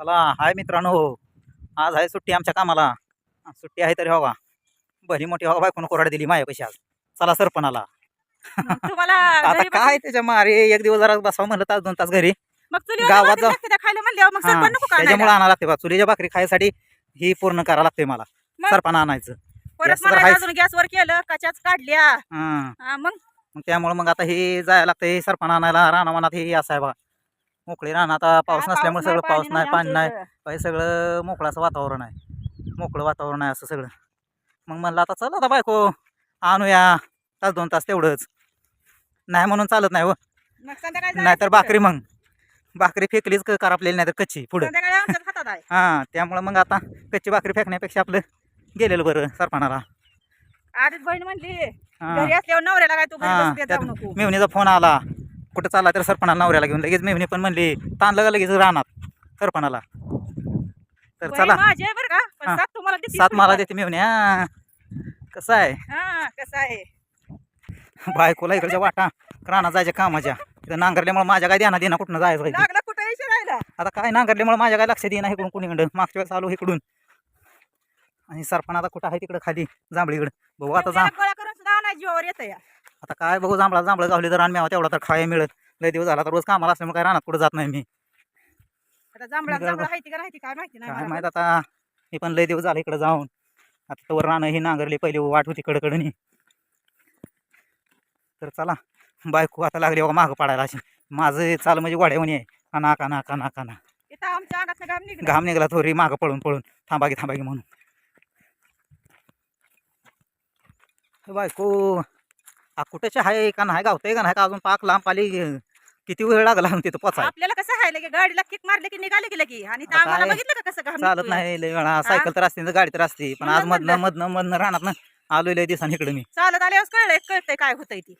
चला हाय मित्रांनो. आज आहे सुट्टी आमच्या कामाला. सुट्टी आहे तरी हवा. भली मोठी हवा बायकोनं कोराड दिली माझ्यापाशी आज. चला सरपणाला. तुम्हाला आता घरी काय त्याच्या मारे? एक दिवस जरा बसावं म्हणलं तास दोन तास घरी. बस- मग चुलीवर गावात भाकरी जाऊ. लागते त्या खायला म्हणल्यावर मग सरपण नको का त्याच्यामुळे आणायला? लागते बा. चुलीच्या भाकरी खायसाठी ही पूर्ण करावं लागते मला. मग? सरपणा आणायचं. परत मला. अजून गॅसवर केलं काढल्या. हा. हा, मग? मग त्यामुळे मग आता हे जायला लागतंय सरपणा आणायला रानामानात हे असं आहे बा मोकळी रान आता पाऊस नसल्यामुळे सगळं पाऊस नाही पाणी नाही. इथं. हे सगळं मोकळं असं वातावरण आहे. मोकळं वातावरण आहे असं सगळं. मग म्हणलं आता चला आता बायको आणूया. तास दोन तास तेवढंच. नाही म्हणून चालत नाही हो. नाहीतर भाकरी मग. भाकरी फेकलीच क- करापलेली नाही तर कच्ची पुढं. हां त्यामुळं मग आता कच्ची भाकरी फेकण्यापेक्षा आपलं गेलेलं बरं सरपणाला. आधीच बहीण म्हणली असल्यावर नवऱ्याला काय तू मेवणीचा फोन आला. कुठं चालला तर सरपणाला नवऱ्याला घेऊन लगेच मेवणी पण म्हणली ताणलं का लगेच रानात सरपणाला? तर चला. माझी आहे बरं का पण. सात तुम्हाला देते सात मला. देते कसं आहे? हा कसं आहे? बायकोला इकडच्या वाटा रानात जायच्या कामाच्या. इथं नांगरल्यामुळे माझ्या काय देणार देणार कुठनं जायचं पाहिजे लागला कुठं यायचं राहिला? आता काय नांगरल्यामुळे माझ्या काय लक्षात येईना इकडून कुणीकडं? मागच्या वेळेस आलो इकडून. आणि सरपण आता कुठं आहे तिकडं खाली जांभळीकडं. बघू आता जा. गोळा करून सुद्धा आणायची जीवावर येतं या. आता काय बघू जांभळा जांभळं गावली तर रान तेवढा तर खायला मिळत लय दिवस झाला तर रोज कामाला असल्यामुळे काय रानात कुठं जात नाही मी. आता जांभळा निघाल जांभळा हायती का राहते काय माहिती काय आता मी पण लय दिवस झाले इकडे जाऊन. आता तवर रानं ही नांगरली पहिली वाट होती कडकडनी तर चला बायको आता लागली बघा मागं पाडायला अशी. माझं चाल म्हणजे वाड्यावणी आहे काना काना काना काना इथं आमच्या अंगात घाम निघला. घाम निघाला थोडी मागं पळून पळून. थांबा की थांबा की म्हणून. हे बायको आ कुठेच्या आहे का नाही गावतंय का नाही का अजून पाक लांब आली किती वेळ लागला तिथं पोचाय आपल्याला कसं आहे लगे गाडीला किक मारले की निघाले की लगी? आणि आता आम्हाला काय? बघितलं का कसं घाम चालत निघतोय? नाही लय वेळा. सायकल तर असते तर गाडी तर असते पण आज म्हणून मधनं. मधनं मधनं राहणार ना आलोय लय दिवसांनी इकडे मी. चालत आल्यावर कळलंय कळतंय काय होतंय ती.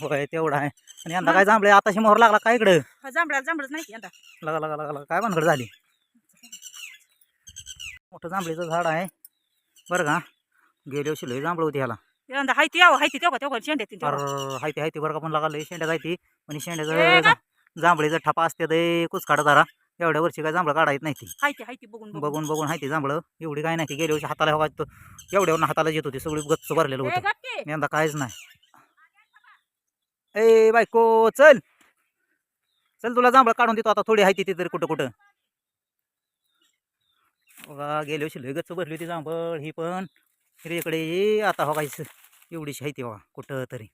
होय तेवढं आहे. आणि यंदा काय जांभळे आताशी मोहर लागला काय इकडं? हा, जांभळा जांभळच नाही यंदा. लगा लगा लगा लगा काय भानगड झाली? मोठं जांभळीचं झाड आहे. बरं का? गेल्या वर्षी लय जांभळं होती ह्याला. यंदा हायती यावं हायती तेव्हा तेव्हा शेंड्यात येतील अर. हायती हायती बरं का पण लागला शेंड्या जायती पण शेंड्याचं. जा- जांभळीचं ठपा असते ते कुचकाडा धरा एवढ्या वर्षी काय जांभळं काढा येत नाही ती. हायती हायती बघून बघून. बघून बघून हायती जांभळं. एवढी काय नाही ती गेल्या वर्षी हाताला हवा एवढ्यावर हाताला येत होती सगळी गच्च भरलेलं ए, होतं. गप्पे. यंदा काहीच नाही. ए बायको चल. चल तुला जांभळं काढून देतो आता थोडी आहे ती तरी कुठं कुठं. बघा गेल्या वर्षी लय गच्च भरली होती जांभळ ही पण. रे इकडे. आता हो काहीच एवढीशी आहे ती बघा कुठं तरी.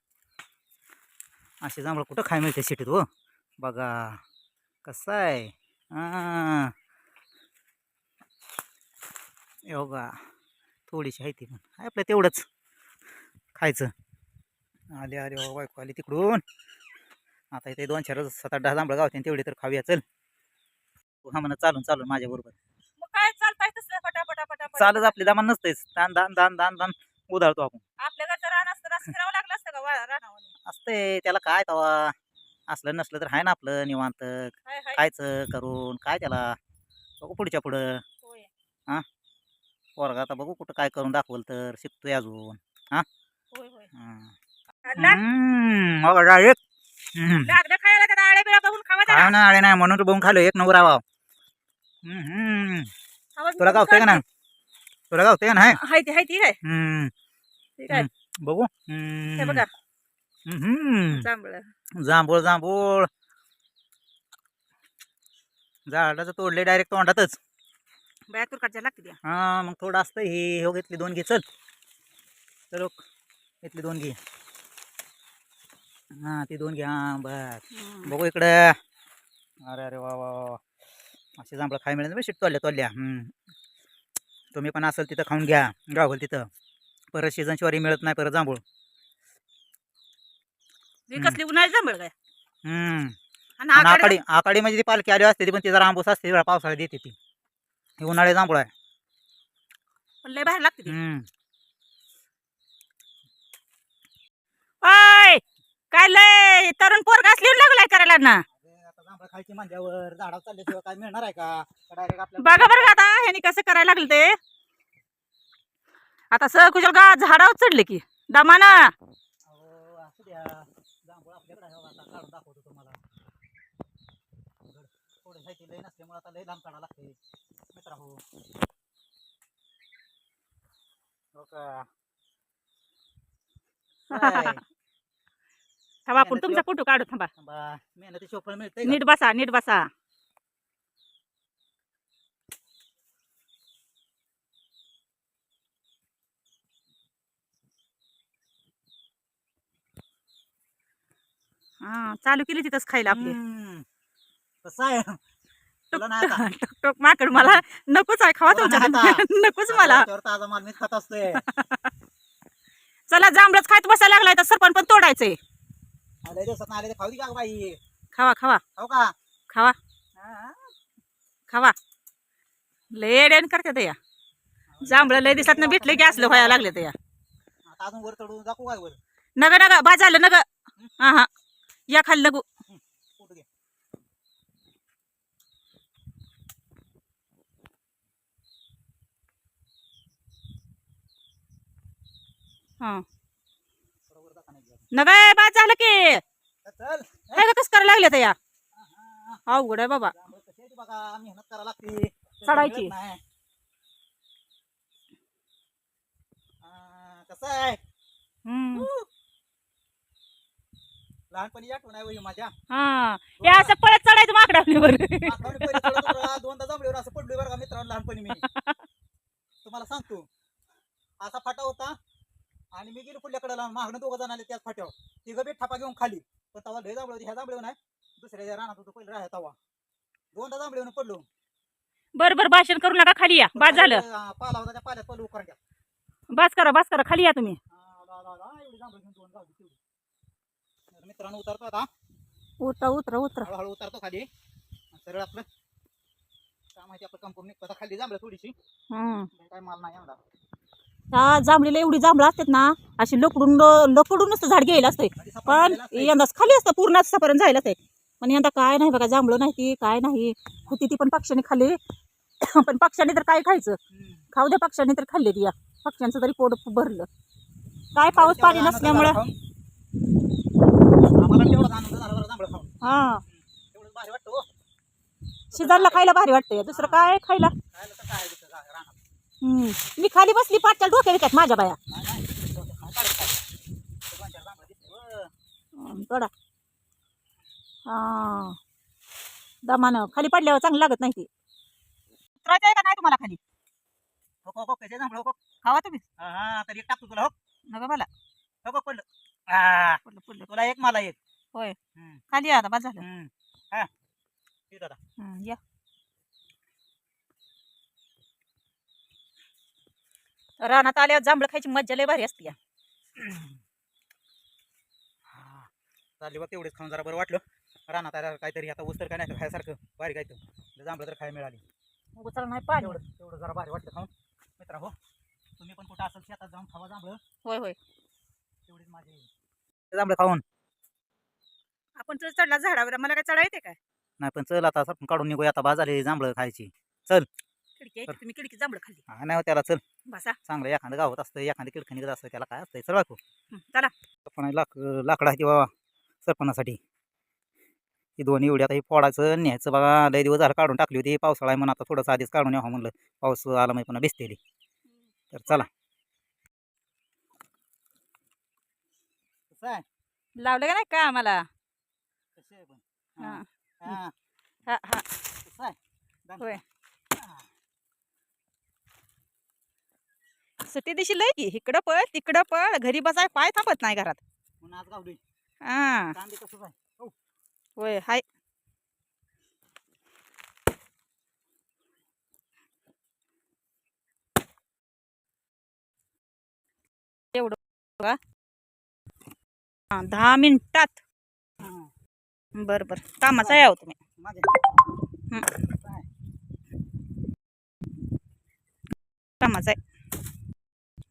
असे जांभळं कुठं खाय मिळते सिटीत हो? बघा कसं आहे? योगा थोडीशी आहे ती पण. आहे आपलं तेवढंच खायचं. आले अरे हो, बायको आली तिकडून. आता इथे दोन चार सात आठ दहा जांभळं गावते तेवढी तर खाऊया. चल. हा म्हणा चालून चालून माझ्याबरोबर. चालच आपली दामान नसतेच दान दान दान दान दान उधाळतो आपण. आपल्या घरचं रान असतं असं फिरावं लागलं असतं का? वा- रानावर असते त्याला काय तवा? असलं नसलं तर आहे ना आपलं निवांत. हाय हाय. खायचं करून? काय त्याला? बघू पुढच्या पुढं. होय. वर्ग आता बघू कुठं काय करून दाखवल तर. शिकतोय अजून. होय होय? हम्म. हम्म. लागलं खायला आळ्या बघून खावा. काय ना नाही. म्हणून बघून खालो एक नंबर आवा हम्म. तुला गावतंय का नाही? तुला गावतंय का नाही हाय ती हाय ती काय हम्म. ठीक आहे बघू हे हम्म. बघा हम्म. जांभळ जांभूळ जांभूळ झाडाचं तोडले डायरेक्ट तोंडातच बाया तुरकाच्या लागते त्या हा मग थोडं असतं हे हो घेतली दोन घे चल चलो घेतली दोन घे हा ती दोन घे हा बस हम्म. बघू इकडं अरे अरे वा वा वा वा. असे जांभळं खाय मिळेल शिट तोडल्या तोडल्या हम्म. तुम्ही पण असेल तिथं खाऊन घ्या गावल तिथं. परत सीझन शिवारी मिळत नाही परत जांभूळ. उन्हाळी जांभळ काय? हम्म. आणि आणि आकाडी आकाडी आकाडी म्हणजे ती पालखी आली असते ती पण ती जरा आंबूस असते जरा पावसाळ्यात येते ती. ही उन्हाळे जांभूळ आहे. पण लय बाहेर लागते ती. हम्म. ओय! काय लय तरुण पोरगा असली लागलाय करायला ना. खायची मांड्यावर झाडावर चालल्याशिवाय काय मिळणार आहे का? डायरेक्ट बघा बरं का आता ह्यानी कसं करायला लागलं ते. आता सह कुशल गा झाडावर चढले की दमाना. अहो, असू द्या. जांभूळ आपल्याकडे आहे बघा, आता काढून दाखवतो तुम्हाला. थोडं नसल्यामुळे आता लय लांब काढा लागते. मित्र हो. हो का? काय? थांबा आपण तुमचा फोटो काढू थांबा. मेहनती मिळते नीट बसा नीट बसा. हा चालू केली तिथंच खायला आपली. कसं आहे. तुला नाही आता. टक टक माकड मला नकोच आहे खावा तुला तुमच्या नाही. नकोच मला. त्यावर ताजा माल मी खात असतोय. चला जांभळच खायत बसायला लागलाय तर सरपण पण तोडायचंय. लय दिवसात आले खाऊ दे का गं बाई. खावा खावा. खाऊ का? खावा. हा. खावा. लय करते जांभळं लय दिसत ना भेटले की असलं व्हायला लागले तर या. आता अजून वर चढून दाखवू काय वर? नग नग झालं नग. हा हा. या खाली नगू हा. वर दाखवा नाही नग बा झालं की चल काय कसं करायला लागले तर या अवघड आहे बाबा. बघा मेहनत करावं लागते. चढायची. कसं आहे. लहानपणी आठवण आहे वही माझ्या. हा. हे असं पळत चढायचं माकडं आपल्यावर मागच्या वेळी पहिले चढत होतो, दोनदा जमल्यावर असं पडलोय बरं का मित्रांनो लहानपणी मी. तुम्हाला सांगतो. असा फाटा होता आणि मी गेलो पुढल्याकडे लावून मागणं दोघं जण आले त्याच फाट्यावर. तिघं बी थापा घेऊन खाली. पण तवा लय जांभळे होते. ह्या जांभळे नाही दुसऱ्या रानात होतो पहिले राहत तवा. दोनदा जांभळे पडलो. बर बर भाषण करू नका खाली या. बाद झालं. हा, पाला होता त्या पाल्यात पडलो उकरड्या बस करा बस करा खाली या तुम्ही. एवढी जांभळे घेऊन दोन गावली तेवढी तर मित्रांनो उतरतो आता. उतरा उतरा उतरा. हळूहळू उतरतो खाली. आणि सरळ आपलं. काय माहिती आपलं निघतो. आता खाली जांभळे थोडीशी. हम्म. काय माल नाही एवढा. त्या जांभळीला एवढी जांभळं असतात ना अशी लकडून लकडूनच झाड घ्यायला असते आधी सपाट पण असतंय. यंदाच खाली असतं पूर्ण सपर्यंत जायला असते पण यंदा काय नाही बघा जांभळं नाही ती काय नाही. होती ती पण पक्ष्याने खाल्ली. पण पक्ष्याने तर काय खायचं. खाऊ दे पक्ष्याने तर खाल्ले ती. या पक्ष्यांचं तरी पोट भरलं. काय पाऊस पाणी नसल्यामुळं. हा. हो. शिजायला खायला भारी वाटतंय. दुसरं काय खायला? मी खाली बसली पाचच्या डोक्या विकत माझ्या बाया. दिसते. हो. हं, तोडा हा दमानं खाली पडल्यावर चांगलं लागत नाही ती. उतरायचं आहे का नाही तुम्हाला खाली? हो, हो, हो, कसे जांभळं, हो, हो. खावा तुम्ही. हा, हा, तर एक टाकतो तुला हो. नका मला. हो, हो, पडलं. हा, पडलं पडलं. तुला एक मला एक. होय. हम्म, खाली या आता बस झालं. हम्म. हा, ठीक आहे दादा. हं, या. रानात आल्यावर जांभळं खायची मज्जा लय भारी असते. हा, चालली बघ तेवढेच खाऊन जरा बरं वाटलं. रानात आल्यावर काहीतरी आता उस्तर काय नाही तर खायसारखं भारी काय तर. जांभळं तर खायला मिळाली. उचल नाही पाणी. तेवढं तेवढं जरा भारी वाटलं खाऊन. मित्रा हो. तुम्ही पण कुठं असेल शेतात जाऊन खावा जांभळं. होय होय. तेवढीच माझी जांभळं खाऊन. आपण चढला झाडावर. मला काय चढा येते काय? नाही पण चल आता आपण काढून निघूया. आता बाजारे जांभळं खायची. खिडकी आहे की तुम्ही खिडकी जांभळं खाल्ली. हा नाही हो त्याला चल. बसा. चांगलं एखादं गावात असतं एखादं निघत असतं त्याला काय असतंय? चल बाकू हं, चला. पण लाक लाकडं आहे बाबा सरपणासाठी. ही दोन एवढी आता ही फोडायचं न्यायचं बघा लय दिवस झालं काढून टाकली होती पावसाळा आहे म्हणून आता थोडंसं आधीच काढून यावं म्हणलं. पाऊस आला म्हणजे पुन्हा भिजतेली. तर चला. कसं आहे? लावलं का नाही का आम्हाला? कसं आहे पण? हा. हा, हा, हा हा. कसं आहे? दान. होय हा. सुट्टी दिशी लय की इकडं पळ तिकडं पळ घरी बसाय पाय थांबत नाही घरात. हा. होय हाय. एवढं हा दहा मिनिटात. बरं बरं. कामाचा आहे अहो तुम्ही? कामाचा आहे.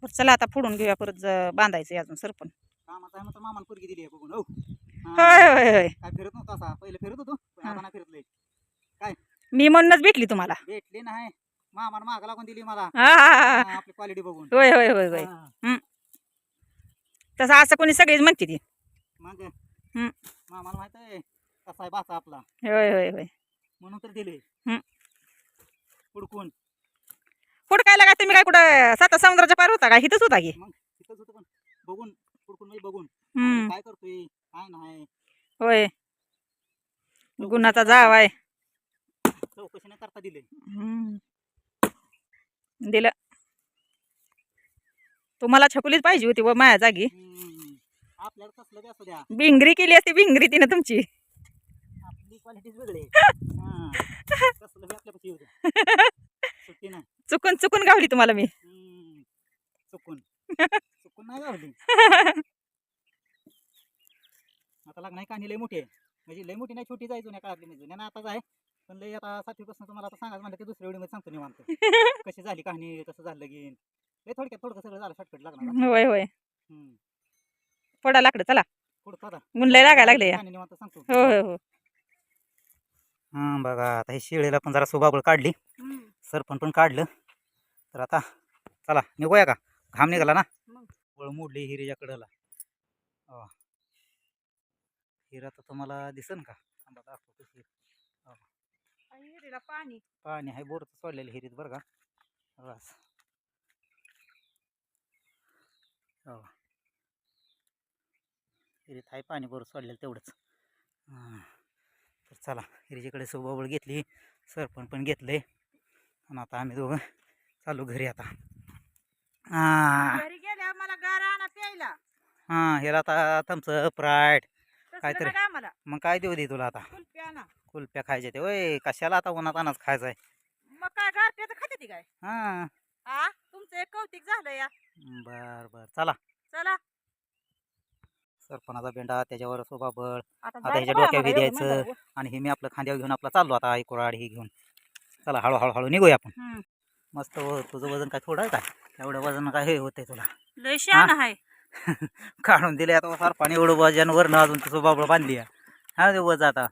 बरं चला आता फोडून घेऊया परत बांधायचं अजून सरपण कामाचं आहे मामाला पोरगी दिली आहे बघून हो. होय होय होय. काय फिरत नव्हता असा पहिले फिरत होतो पण. आता नाही फिरत लय. मी म्हणूनच भेटली तुम्हाला. भेटली नाही. मामानं माग लागून दिली मला. हा हा हा हा, आपली क्वालिटी बघून. होय होय होय होय. हा. तसं असं कोणी सगळीच म्हणते ती. मग. मामाला माहीत आहे कसा आहे बाचा आपला. होय होय होय. म्हणून तर दिले. हं. हुडकून. कुठं काय लागा तुम्ही काय कुठं साता समुद्राच्या पार होता का? इथंच होता की. मग तिथंच होतं पण बघून हुडकून म्हणजे बघून. हम्म. काय करतोय? काय नाही. होय. गुन्हाचा जाव आहे. चौकशी नाही करता दिले. हम्म. दिलं. तुम्हाला छकुलीच पाहिजे होती व माया जागी. हम्म. आपल्याला कसलं बी असू द्या. भिंगरी केली असती भिंगरी तिनं तुमची. आपली क्वालिटीच वेगळी. आहे. हा. कसलं बी आपल्यापाशी येऊ द्या. सुट्टी नाही. चुकून चुकून गावली तुम्हाला मी. चुकून. चुकून नाही गावली. आता लग्न कानी लय मोठी आहे. म्हणजे लय मोठी नाही छोटी जायचो जुन्या काळातली. म्हणजे जुन्या आताच आहे. पण लय आता सातवीपासून तुम्हाला आता सांगायचं म्हणलं की दुसऱ्या वेळी मध्ये सांगतो निवांत. कशी झाली कहाणी कसं झालं लगीन? लय थोडक्यात थोडं सगळं झालं शॉर्टकट लागणार होय होय. फोडा लाकडं चला. पुढं आता? ऊन लय लागायला लागले सांगतो. हो हो हो. हा बघा आता हे शिळेला पण जरा सुबाबळ काढली. सरपण पण काढलं. तर आता चला निघूया का? घाम निघाला ना. वळ मोडली हिरीच्या कडेला. हो. हिरा तर तुम्हाला दिसन का? थांबा दाखवतो हिर. पाणी. पाणी आहे बोरचं सोडलेलं हिरीत बरं का? बस. हो हिरीत आहे पाणी बोर सोडलेलं तेवढंच. तर चला हिरीच्याकडे सोबाबळ घेतली. सरपण पण घेतले आणि आता आम्ही दोघं चालू घरी आता. हां घरी गेल्या मला गारा आणा प्यायला. हां ह्याला आता प्राईड तसलं काहीतरी. आम्हाला? मग काय देऊ दे तुला आता? कुल्प्या खायच्या ते वय कशाला आता उन्हात अनाज खायचा आहे मग काय गारट्याचं खाते ती काय? हां. तुमचं एक कौतिक झालं या. बर बर. चला. चला. सरपणाचा बेंडा त्याच्यावर सोबाबळ आता ह्याच्या डोक्यावर द्यायचं. आणि हे मी आपलं खांद्यावर घेऊन आपला चाललो आता एक कुराड हे घेऊन. चला हळू हळू हळू निघूया आपण. मस्त तुझं वजन काय थोडं आहे का एवढं वजन काय हे होतंय तुला. काढून दिले आता सरपाने एवढं वजन वरनं अजून तुझं बाबळ बांधली आहे हा ते वज आता.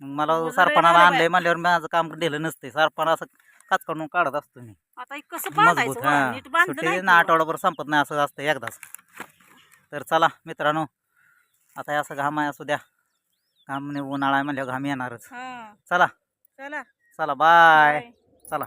मग मला सरपणाला आणलंय म्हणल्यावर माझं काम दिलं नसते सरपण असं काच काढून काढत असतो मी. मजबूत हा. सुट्टी ना. आठवडाभर संपत नाही असं असतं एकदाच. तर चला मित्रांनो आता असं घाम आहे असू द्या. घाम उन्हाळा आहे म्हणल्यावर घाम येणारच. चला. चला. चला बाय. चला